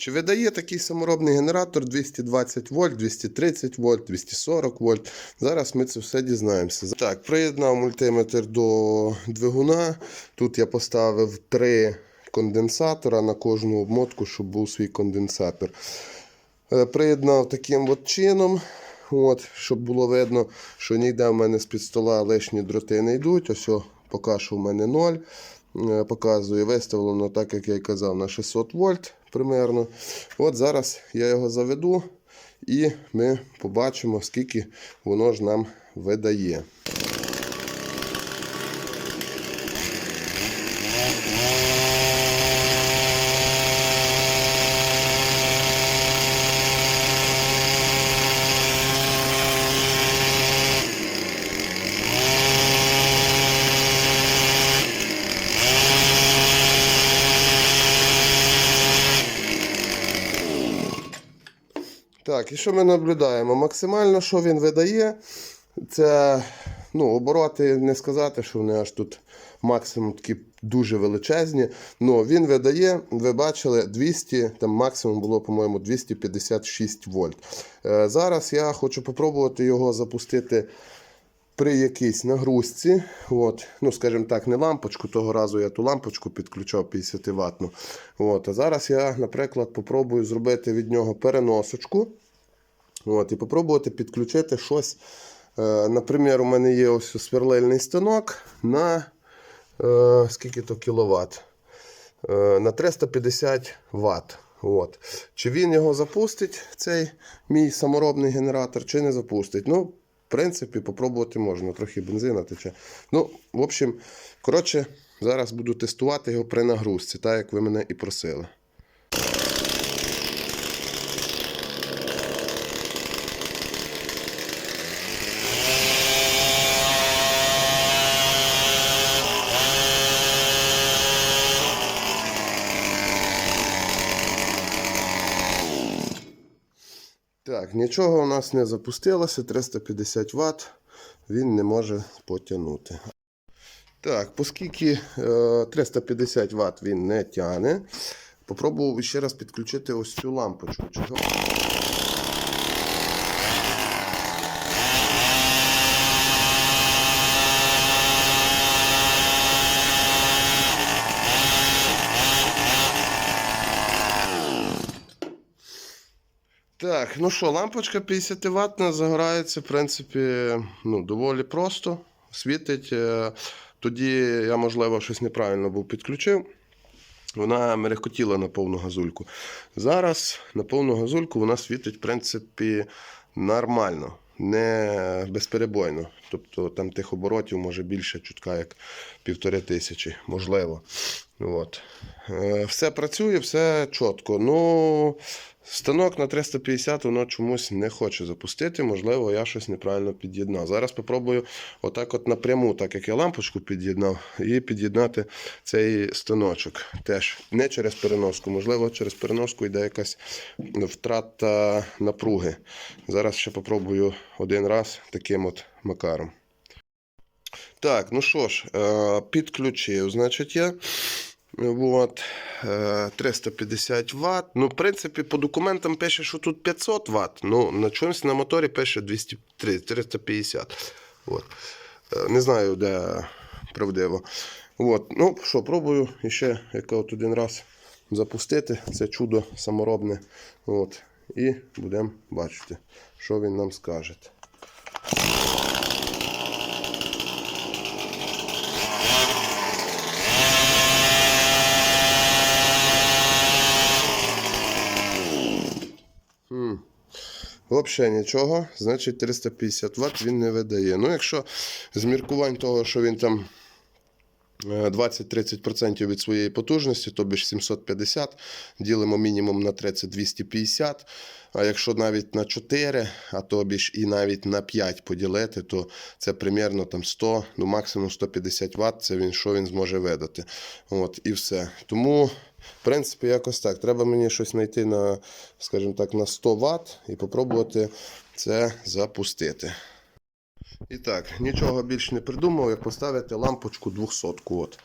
Чи видає такий саморобний генератор 220 вольт, 230 вольт, 240 вольт? Зараз ми це все дізнаємося. Так, приєднав мультиметр до двигуна. Тут я поставив три конденсатора на кожну обмотку, щоб був свій конденсатор. Е, Приєднав таким от чином, от, щоб було видно, що ніде в мене з-під стола лишні дроти не йдуть. Ось поки що в мене 0. Е, Показує, виставлено, так як я і казав, на 600 вольт примерно. От зараз я його заведу і ми побачимо, скільки воно ж нам видає. Так, і що ми наблюдаємо? Максимально, що він видає, це ну, обороти не сказати, що вони аж тут максимум такі дуже величезні. Ну, він видає, ви бачили, 200, там максимум було, по-моєму, 256 вольт. Е, зараз я хочу попробувати його запустити при якійсь нагрузці. От, ну, скажімо так, не лампочку. Того разу я ту лампочку підключав 50 ватну. От, а зараз я, наприклад, попробую зробити від нього переносочку. От, і попробувати підключити щось. Е, наприклад, у мене є ось сверлильний станок на е, скільки то кіловат? Е, на 350 Вт. От. Чи він його запустить, цей мій саморобний генератор, чи не запустить. Ну, в принципі, попробувати можна. Трохи бензина тече. Ну, в общем, коротше, зараз буду тестувати його при нагрузці, так як ви мене і просили. Так, нічого у нас не запустилося, 350 Вт він не може потягнути. Так, оскільки е, 350 Вт він не тягне, попробував ще раз підключити ось цю лампочку. Чого? Так, ну що, лампочка 50 ватна загорається, в принципі, ну, доволі просто. Світить. Е, Тоді я, можливо, щось неправильно був підключив. Вона мерехкотіла на повну газульку. Зараз на повну газульку вона світить, в принципі, нормально, не безперебойно. Тобто там тих оборотів може більше чутка, як півтори тисячі, можливо. От. Е, Все працює, все чітко. Ну, станок на 350 воно чомусь не хоче запустити. Можливо, я щось неправильно під'єднав. Зараз спробую отак от напряму, так як я лампочку під'єднав, і під'єднати цей станочок. Теж не через переноску. Можливо, через переноску йде якась втрата напруги. Зараз ще попробую один раз таким от макаром. Так, ну що ж, е, підключив, значить, я. От, е, 350 Вт. Ну, в принципі, по документам пише, що тут 500 Вт. Ну, на чомусь на моторі пише 200, 350. От. Е, Не знаю, де правдиво. От. Ну, що, пробую ще от один раз запустити це чудо саморобне. От. І будемо бачити, що він нам скаже. Взагалі нічого, значить 350 Вт він не видає. Ну, якщо з міркувань того, що він там е, 20-30% від своєї потужності, тобі ж 750, ділимо мінімум на 30 250. А якщо навіть на 4, а тобі ж і навіть на 5 поділити, то це примерно там 100, ну максимум 150 Вт, це він що він зможе видати. От, і все. Тому, в принципі, якось так. Треба мені щось знайти на, скажімо так, на 100 Вт і попробувати це запустити. І так, нічого більш не придумав, як поставити лампочку 200 от.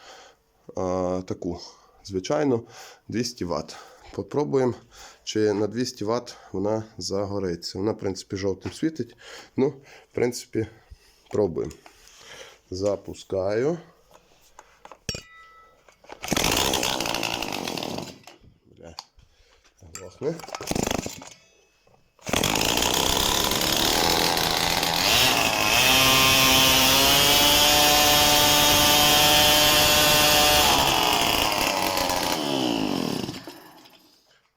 А, таку, звичайно, 200 Вт. попробуємо, чи на 200 Вт вона загориться. Вона, в принципі, жовтим світить. Ну, в принципі, пробуємо. Запускаю. Глохне.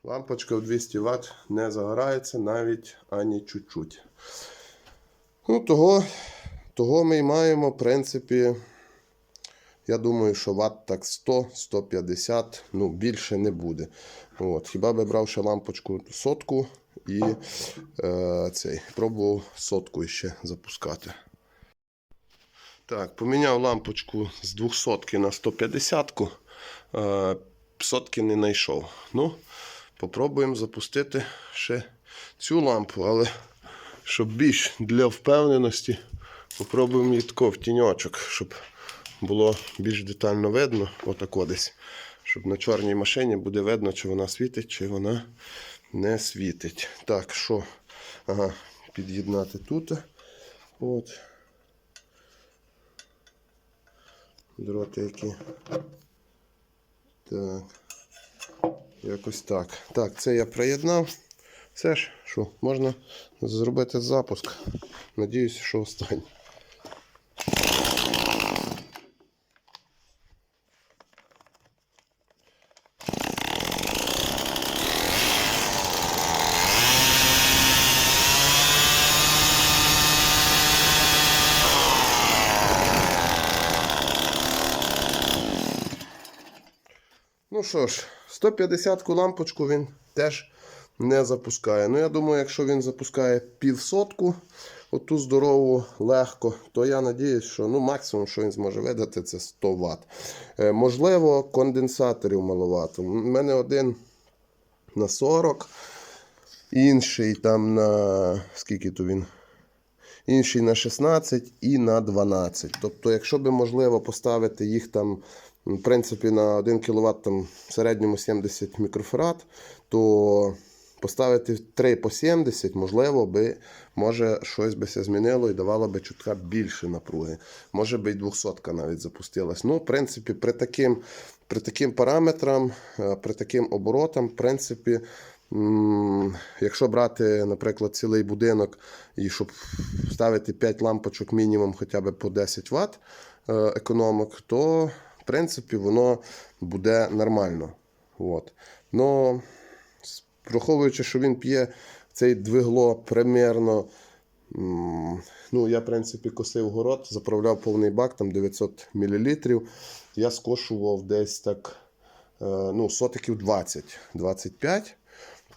Лампочка в 200 Вт не загорається навіть ані чуть-чуть. Ну, того, того ми й маємо, в принципі, я думаю, що ватт так 100-150, ну, більше не буде. От. Хіба би брав ще лампочку сотку і е, цей, пробував сотку ще запускати. Так, поміняв лампочку з 200 на 150. Е, сотки не знайшов. Ну, попробуємо запустити ще цю лампу, але щоб більш для впевненості, попробуємо її тако в тіньочок, щоб було більш детально видно. Отако десь. Щоб на чорній машині буде видно, чи вона світить, чи вона не світить. Так, що? Ага, під'єднати тут. От. Дроти які. Так. Якось так. Так, це я приєднав. Все ж, що, можна зробити запуск. Надіюсь, що останній. Що ж, 150-ку лампочку він теж не запускає. Ну, я думаю, якщо він запускає півсотку, оту здорову легко, то я надіюсь, що ну, максимум, що він зможе видати, це 100 Вт. Е, можливо, конденсаторів маловато. У мене один на 40, інший там на скільки то він? інший на 16 і на 12. Тобто, якщо би можливо поставити їх там, в принципі, на 1 кВт там, в середньому 70 мікрофарад, то поставити 3 по 70, можливо, би, може щось би змінило і давало би чутка більше напруги. Може би і 200 навіть запустилась. Ну, в принципі, при таким, при таким параметрам, е, при таким оборотам, в принципі, Якщо брати, наприклад, цілий будинок і щоб ставити 5 лампочок мінімум хоча б по 10 Вт е, економок, то принципі воно буде нормально. От. Но, враховуючи, що він п'є цей двигло примерно. Ну, я, в принципі, косив город, заправляв повний бак, там 900 мл. Я скошував десь так е, ну, сотиків 20-25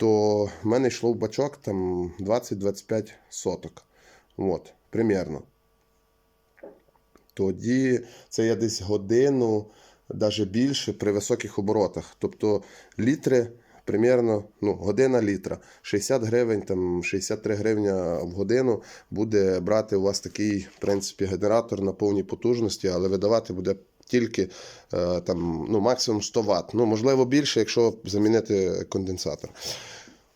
то в мене йшло в бачок там 20-25 соток. От, примерно. Тоді це я десь годину, навіть більше при високих оборотах. Тобто літри, примерно, ну, година літра. 60 гривень, там 63 гривня в годину буде брати у вас такий, в принципі, генератор на повній потужності, але видавати буде тільки е, там, ну, максимум 100 Вт. Ну, можливо, більше, якщо замінити конденсатор.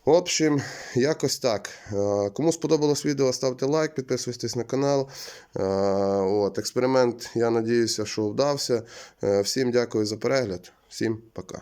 В общем, якось так. Е, Кому сподобалось відео, ставте лайк, підписуйтесь на канал. Е, От, експеримент, я надіюся, що вдався. Е, Всім дякую за перегляд. Всім пока.